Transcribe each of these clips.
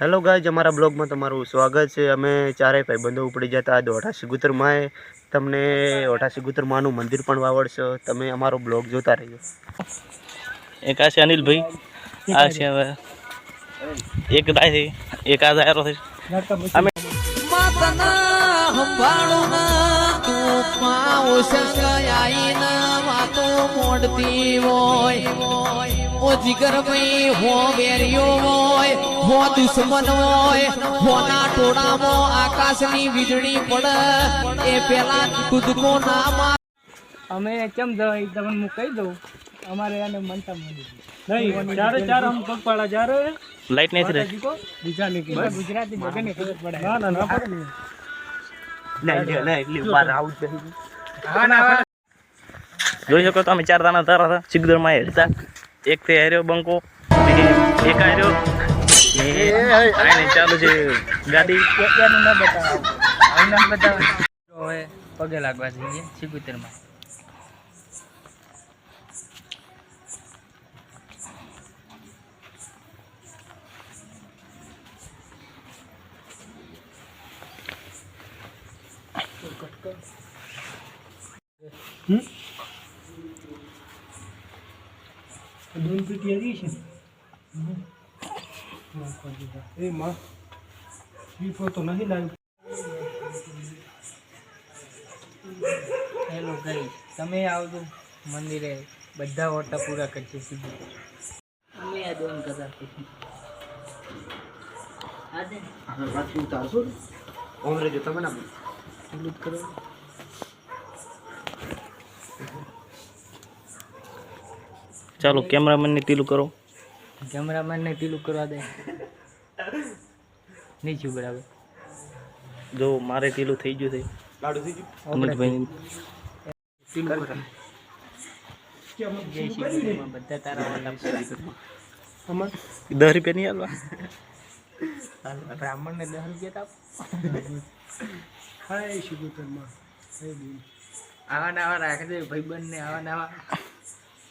Hello guys અમારા બ્લોગમાં તમારું સ્વાગત છે. અમે ચારેય ભાઈબંધો ઉપડી જતા દોઢા સિગુતર માએ તમને ઓઠાસી ગુતરમાનું મંદિર પણ વાવડશો. તમે અમારો બ્લોગ જોતા રહેજો. એક આ છે અનિલભાઈ. આ છે. હવે એક દાય છે એક આ દાયરો છે. અમે માતના ના તું પાઉ સંગયાઈ ના વાતો મોડતી હોય. ઓ જીગર ભાઈ હો વેરિયો હોય હો દુશ્મન હોય હોના ટોળામાં આકાશની વીજળી પડે એ પેલા કૂદકો ના માર અમે કેમ જવાય? તમને હું કહી દઉં. અમારે એને મનતા મળી નહીં ચારે ચાર આમ પગપાળા ચારે. લાઈટ નહીં રહે બીજા નીકળી ગુજરાતી બધાને ખબર પડે. ના ના ના પડે જોઈ શકો તો અમે ચાર દાણા તારા હતા સિગદરમાં હેડતા. એક તે હાર્યો બંકો એક હાર્યો. ચાલુ છે ગાડી. એનું ના બતાવો. આવું બતાવો. હવે પગે લાગવા જઈએ સિકુતરમાં. બધું તૈયારી છે એ માં પીપો તો નહીં લાવ્યું. હેલો ગઈ તમે આવજો. મંદિરે બધા ઓટા પૂરા કરશે સીધું. અમે આ દોન કરાવશું ઉતારશો ઓમ રેજો તમે ના કરો. ચાલો કેમેરામેનને તીલું કરો. કેમેરામેન ને પેલું કરવા દે. નહીં છું બરાબર. જો મારે તીલું થઈ ગયું છે. અમિતભાઈ. પેલું કરો. જય શ્રી કૃષ્ણ. બધા તારા દસ રૂપિયા નહીં હાલવા બ્રાહ્મણ ને દસ રૂપિયા તો આવા ને આવા રાખજે ભાઈબંધ ને આવા. ને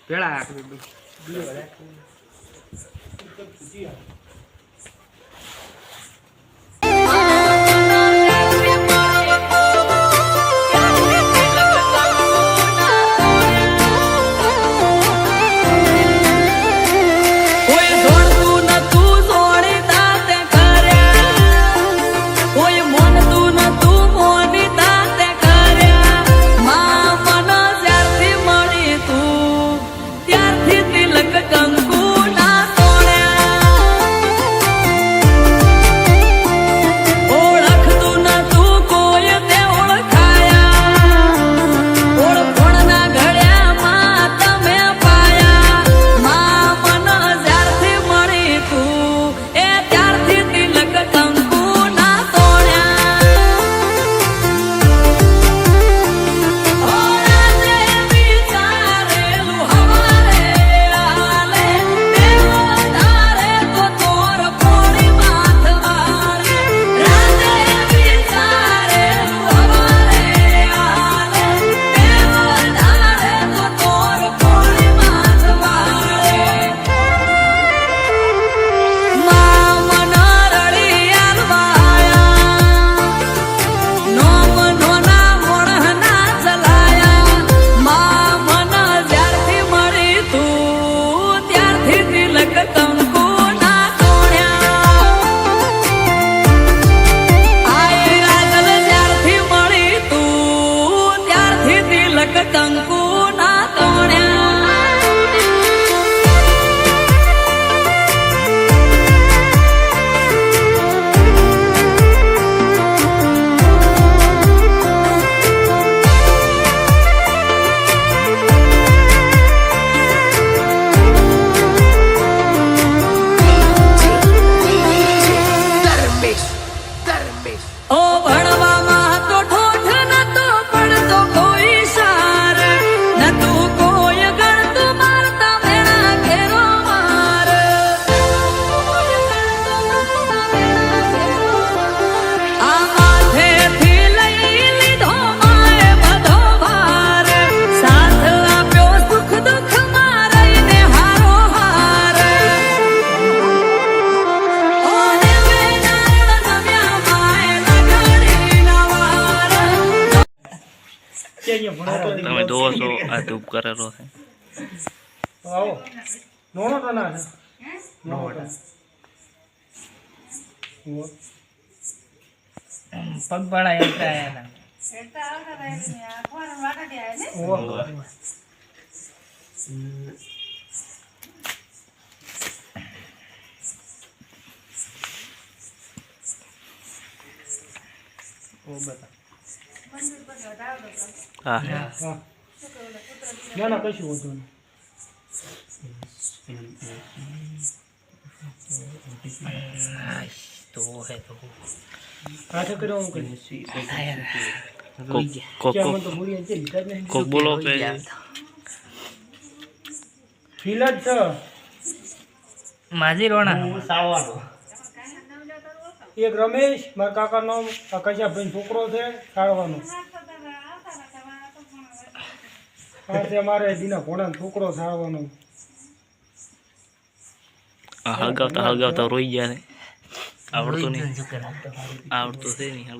આવા તમે જોવો છો. આ ધૂપ કરેલો છે. આવો. નોનો તો ના. પગપાળા હેઠા એના. ઓ હા હા. ના ના કશું વાંધો નહીં. તો હે તો હાથે કર્યો હું કોક કોક કોક બોલો માજી રોણા. એક રમેશ મારા કાકાનો કશાભાઈ છોકરો છે સાળવાનો આ છે મારે દીના છોકરો સાળવાનો હલગાવતા હળગાવતા હળગાવતા રોઈ ગયા છે આવડતું નહીં. આવડતું છે નહીં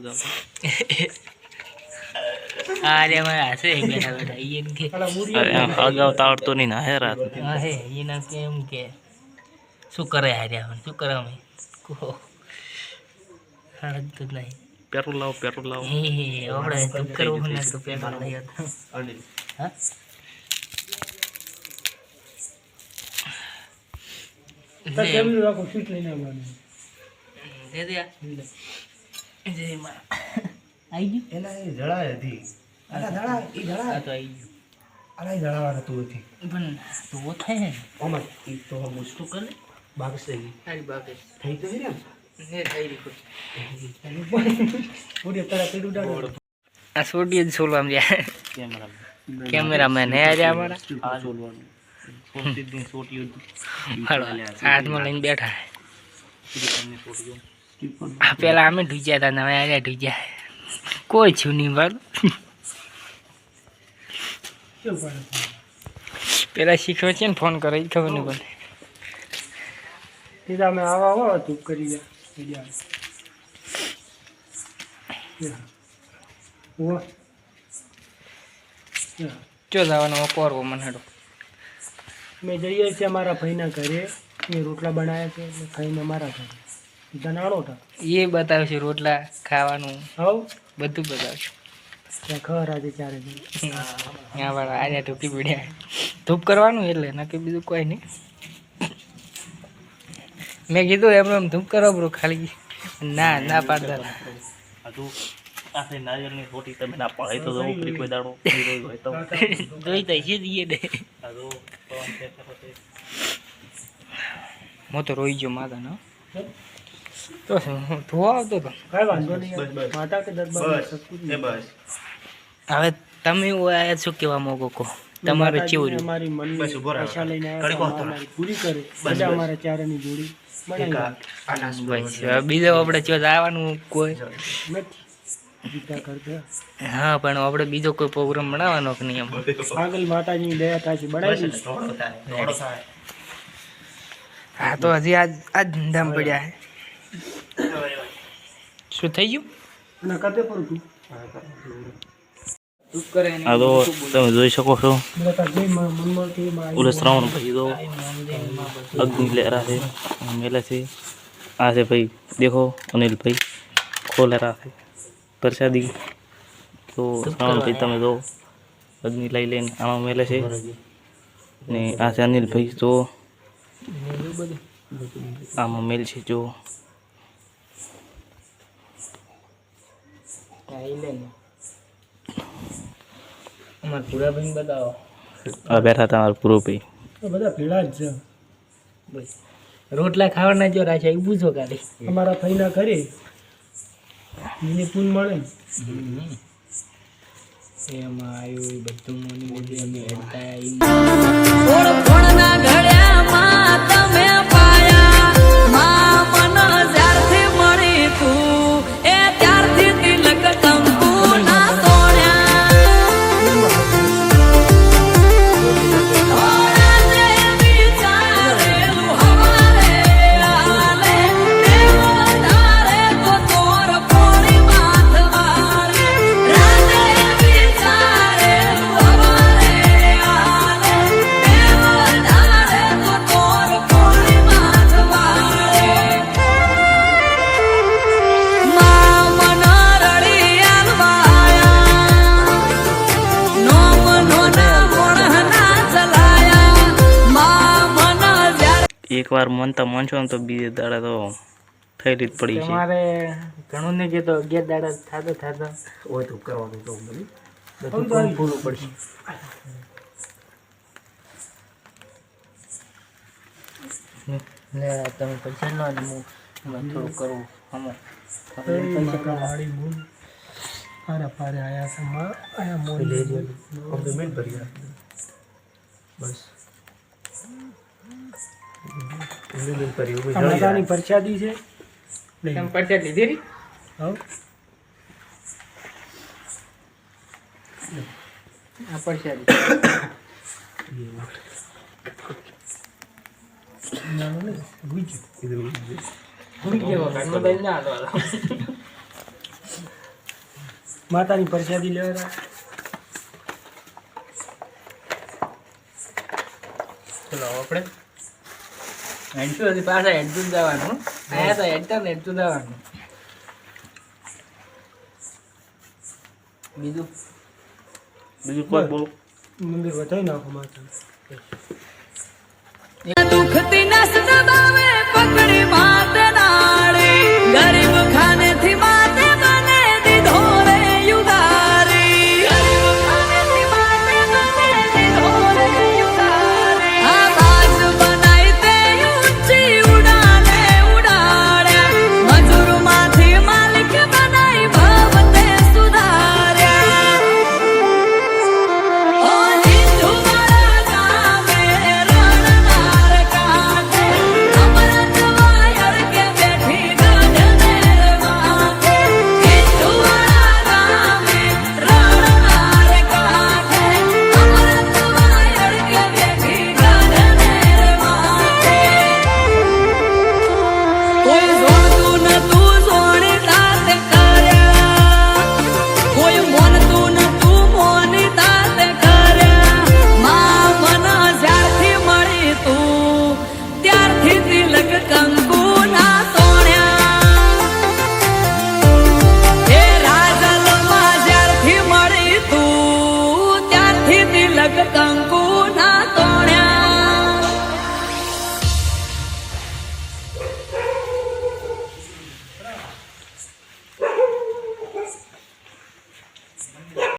આમ હળગાવતા આવડતું નહીં ના હે રાત હા હે ઈના કેમ કે. શું કરે હાર્યા શું કરે અમે? કહો. હળગતું જ નહીં. પેટ્રોલ લાવો પેટ્રોલ લાવો. આપણે તું કરવું ને તો પેલા લઈ હતો હા? માં આઈ ગયું? આ ગયું છોડી જ ગયા લઈને બેઠા. હે પેલા અમે ઢૂજ્યા હતા નવા આજે ઢૂંચ્યા. કોઈ છું નહીં મારું પેલા શીખવે છે ને ફોન કરે ખબર નહીં પડે. સીધા અમે આવા આવો ધૂપ કરી જા. બીજા ઉવ્વ. યા. ચો જવાનો કોરવો મને હેડો. મેં જઈએ છીએ અમારા ભાઈના ઘરે. એ રોટલા બનાવ્યા છે એટલે ખાઈને અમારા ઘરે. સીધા નાળો હતા. એ બતાવશે રોટલા ખાવાનું હવ બધું બતાવશું. ત્યાં ખર આજે ચારે ત્યાં વાળા આજે ધૂપી પીડ્યા. ધૂપ કરવાનું એટલે નક્કી બીજું કોઈ નહીં. મેં કીધું એમ એમ ધૂમ કરો બ્રો ખાલી. ના ના પાડતા નારિયેળની તમે ના પાડે તો ઉપરી કોઈ દાડો હોય તો. જોઈ તો છે દઈએ દે આ તો પવન છે ખરો છે. હું તો રોઈ ગયો માતા નો. તો ધોવા આવતો તો. કઈ વાંધો નહીં. બસ, બસ. માતા કે દરબાર બસ હવે તમે આયા શું કહેવા માંગો કહો તમારે કેવું રહ્યું? લઈને વાંધો હતા, અમારી પૂરી કરે. બધા અમારા ચારેની જોડી. બીજો આપણે ચો આવવાનું કોઈ હા પણ આપણે બીજો કોઈ પ્રોગ્રામ બનાવવાનો કે નહીં એમ? આગળ માતાજીની દયા તાજી બનાવી હા તો હજી આજ આજ ધંધામ પડ્યા છે શું થઈ ગયું? ના કતે પર તું. આ તો તમે જોઈ શકો છો. ઓલે શ્રાવણ ભાઈ તો અગ્નિ લહેરા છે મેલે છે. આ છે ભાઈ દેખો અનિલભાઈ ખોલેરા છે. પ્રસાદી. તો શ્રાવણ ભાઈ તમે જો અગ્નિ લઈ લઈને આમાં મેલે છે. ને આ છે અનિલભાઈ તો આમાં મેલ છે જો. અમારે પૂરા ભાઈ બતાવો. આ બેઠા તમાર પૂરો ભાઈ બધા ભેળા જ છે. રોટલા ખાવાના જો રાખ્યા એ પૂછો કાલે અમારા ભાઈના ઘરે મને પૂન મળે. એમાં આવ્યું એ બધું મને મોની અમે હેડતા ઓળખોણના એકવાર મનતા માનશો ને તો બીજે દાડા તો થઈ રીત પડી છે. મારે ઘણું ને જે તો અગિયાર દાડા થાતો થાતો હોય તો કરવાનું તો બધું પૂરું પડશે. ને તમે પૈસા લો ને હું એમાં થોડું કરું. મૂળ પારા પારે આયા સમા આયા મોલ લેજો. કોમ્પ્લિમેન્ટ ભરી બસ. કોમ્પ્લિમેન્ટ કરી ઊભી આ માતાની પ્રસાદી છે. તમે પૈસા લીધી હવ. આ પૈસા નાનું નહીં ગુજ્જુ મોબાઈલ ના હાલો માતાની પ્રસાદી લેવા ચલો આપણે હેડતું હતી પાછા હેડતું જવાનું આયા તો હેડતા ને હેડતું જવાનું બીજું બીજું કોઈ બોલ મંદિર વધારી નાખો માતા દુખતી નસ દબાવે